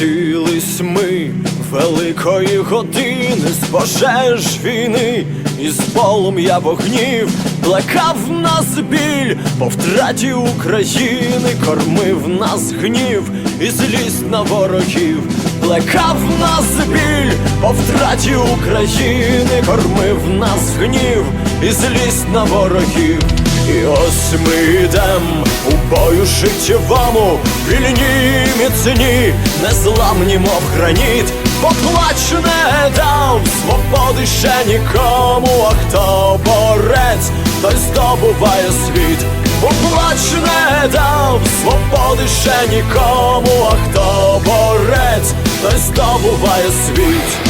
Вродились ми великої години з пожеж війни, і з полум'я вогнів плекав нас біль по втраті України, кормив нас гнів і злість на ворогів, плекав нас біль по втраті України, кормив нас гнів і злість на ворогів. І ось ми йдем у бою життєвому, вільні міцні, незламні, мов граніт, поплач не дав свободи ще нікому, а хто борець, той здобуває світ, поплач не дав свободи ще нікому, а хто борець, той здобуває світ,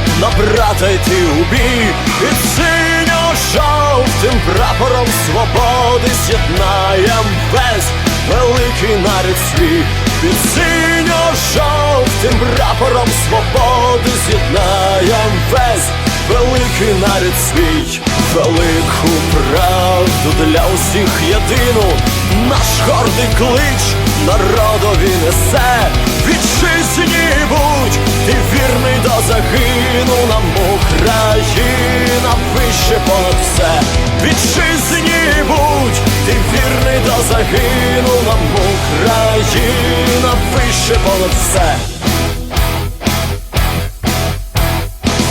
на брата йти у бій і синьо-жовтим прапором свободи з'єднаєм весь великий нарід свій. Під синьо-жовтим прапором свободи з'єднаєм весь великий нарід свій, велику правду для усіх єдину, наш гордий клич народові несе, вітчизні будь, ти вірний загину, нам Україна. Вище понад все, вітчизні будь, ти вірний до загину, нам Україна. Вище понад все.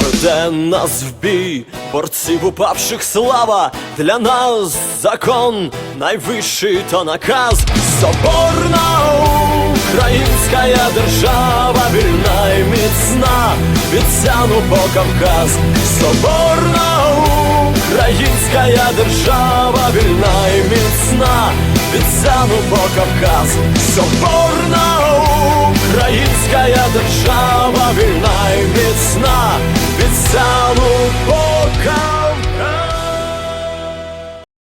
Веде нас в бій, борців упавших слава, для нас закон найвищий то наказ, соборна українська держава, вільна і міцна, від Сяну по Кавказ, соборна українська держава, вільна і міцна, від Сяну по Кавказ, соборна українська держава, вільна і міцна,